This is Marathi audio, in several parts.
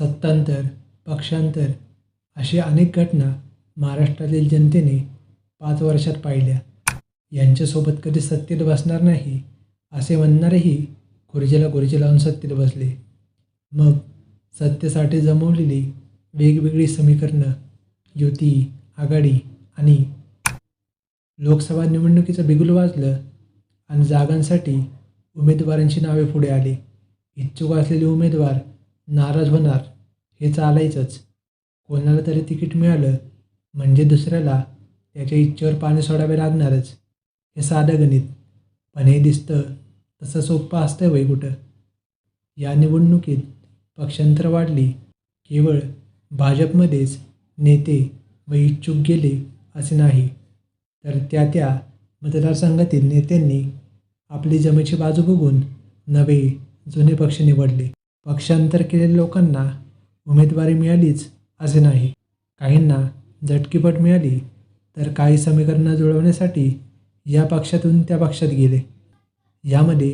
सत्तांतर पक्षांतर अशी अनेक घटना महाराष्ट्रातील जनतेने पाच वर्षात पाहिल्या. यांच्यासोबत कधी सत्तेत बसणार नाही असे म्हणणारेही खुर्चीला खुर्ची लावून सत्तेत बसले. मग सत्तेसाठी जमवलेली वेगवेगळी समीकरणं युती आघाडी आणि लोकसभा निवडणुकीचं बिगुल वाजलं आणि जागांसाठी उमेदवारांची नावे पुढे आली. इच्छुक असलेले उमेदवार नाराज होणार हे चालायचंच. कोणाला तरी तिकीट मिळालं म्हणजे दुसऱ्याला त्याच्या इच्छेवर पाणी सोडावे लागणारच. हे साधं गणित. पण हे दिसतं तसं सोपं असतं वय कुठं? या निवडणुकीत पक्षांतर वाढली. केवळ भाजपमध्येच नेते व इच्छुक गेले असे नाही. तर त्या त्या मतदारसंघातील नेत्यांनी आपली जमेची बाजू बघून नवे जुने पक्ष निवडले. पक्षांतर केलेल्या लोकांना उमेदवारी मिळालीच असे नाही. काहींना झटकीपट मिळाली तर काही समीकरणं जुळवण्यासाठी या पक्षातून त्या पक्षात गेले. यामध्ये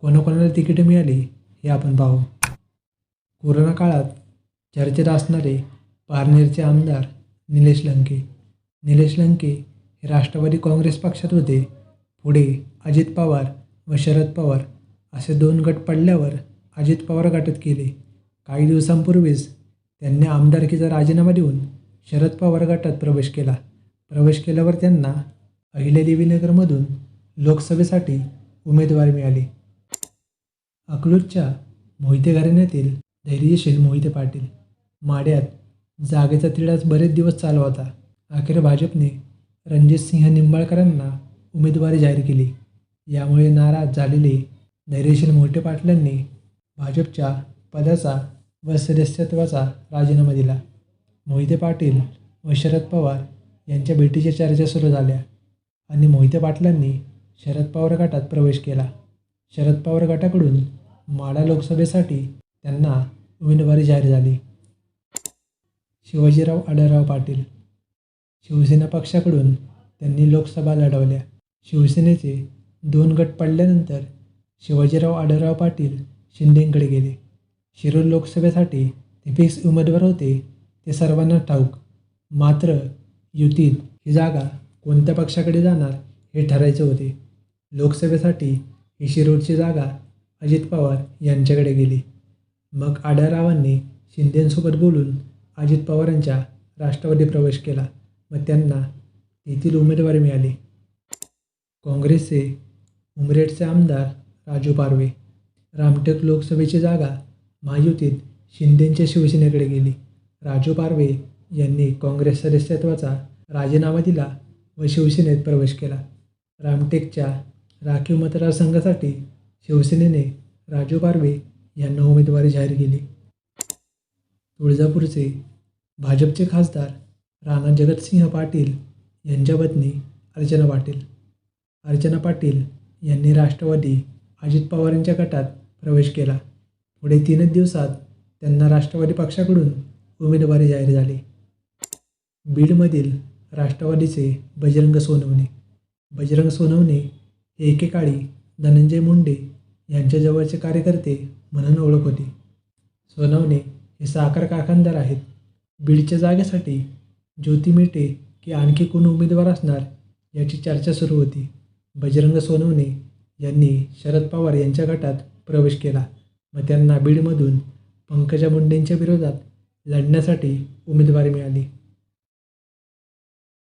कोणाकोणाला तिकीटे मिळाली हे आपण पाहू. कोरोना काळात चर्चेत असणारे पारनेरचे आमदार निलेश लंके. निलेश लंके हे राष्ट्रवादी काँग्रेस पक्षात होते. पुढे अजित पवार व शरद पवार असे दोन गट पडल्यावर अजित पवार गटात केले. काही दिवसांपूर्वीच त्यांनी आमदारकीचा राजीनामा देऊन शरद पवार गटात प्रवेश केला. प्रवेश केल्यावर त्यांना अहिल्यादेवीनगरमधून लोकसभेसाठी उमेदवारी मिळाली. अकलूजच्या मोहिते घराण्यातील धैर्यशील मोहिते पाटील. माड्यात जागेचा तिढाच बरेच दिवस चालू होता अखेर भाजपने रणजितसिंह निंबाळकरांना उमेदवारी जाहीर केली. यामुळे नाराज झालेले धैर्यशील मोहिते पाटलांनी भाजपच्या पदाचा व सदस्यत्वाचा राजीनामा दिला. मोहिते पाटील व शरद पवार यांच्या भेटीच्या चर्चा सुरू झाल्या आणि मोहिते पाटलांनी शरद पवार गटात प्रवेश केला. शरद पवार गटाकडून माडा लोकसभेसाठी त्यांना उमेदवारी जाहीर झाली. शिवाजीराव आढळराव पाटील शिवसेना पक्षाकडून त्यांनी लोकसभा लढवल्या. शिवसेनेचे दोन गट पडल्यानंतर शिवाजीराव आढळराव पाटील शिंदेंकडे गेले. शिरूर लोकसभेसाठी ते फिक्स उमेदवार होते ते सर्वांना ठाऊक. मात्र युतीत ही जागा कोणत्या पक्षाकडे जाणार हे ठरायचे होते. लोकसभेसाठी ही शिरूरची जागा अजित पवार यांच्याकडे गेली. मग आढळरावांनी शिंदेंसोबत बोलून अजित पवारांच्या राष्ट्रवादी प्रवेश केला. व त्यांना तेथील उमेदवारी मिळाली. काँग्रेसचे उमरेडचे आमदार राजू पारवे रामटेक लोकसभेची जागा महायुतीत शिंदेंच्या शिवसेनेकडे गेली. राजू पारवे यांनी काँग्रेस सदस्यत्वाचा राजीनामा दिला व शिवसेनेत प्रवेश केला. रामटेकच्या राखीव मतदारसंघासाठी शिवसेनेने राजू पारवे यांना उमेदवारी जाहीर केली. तुळजापूरचे भाजपचे खासदार राणा जगतसिंह पाटील यांच्या पत्नी अर्चना पाटील. अर्चना पाटील यांनी राष्ट्रवादी अजित पवारांच्या गटात प्रवेश केला. पुढे तीनच दिवसात त्यांना राष्ट्रवादी पक्षाकडून उमेदवारी जाहीर झाली. बीडमधील राष्ट्रवादीचे बजरंग सोनवणे. बजरंग सोनवणे हे एकेकाळी धनंजय मुंडे यांच्या जवळचे कार्यकर्ते म्हणून ओळख होती. सोनवणे हे साखर कारखानदार आहेत. बीडच्या जागेसाठी ज्योती मेटे की आणखी कोण उमेदवार असणार याची चर्चा सुरू होती. बजरंग सोनवणे यांनी शरद पवार यांच्या गटात प्रवेश केला. व त्यांना बीडमधून पंकजा मुंडेंच्या विरोधात लढण्यासाठी उमेदवारी मिळाली.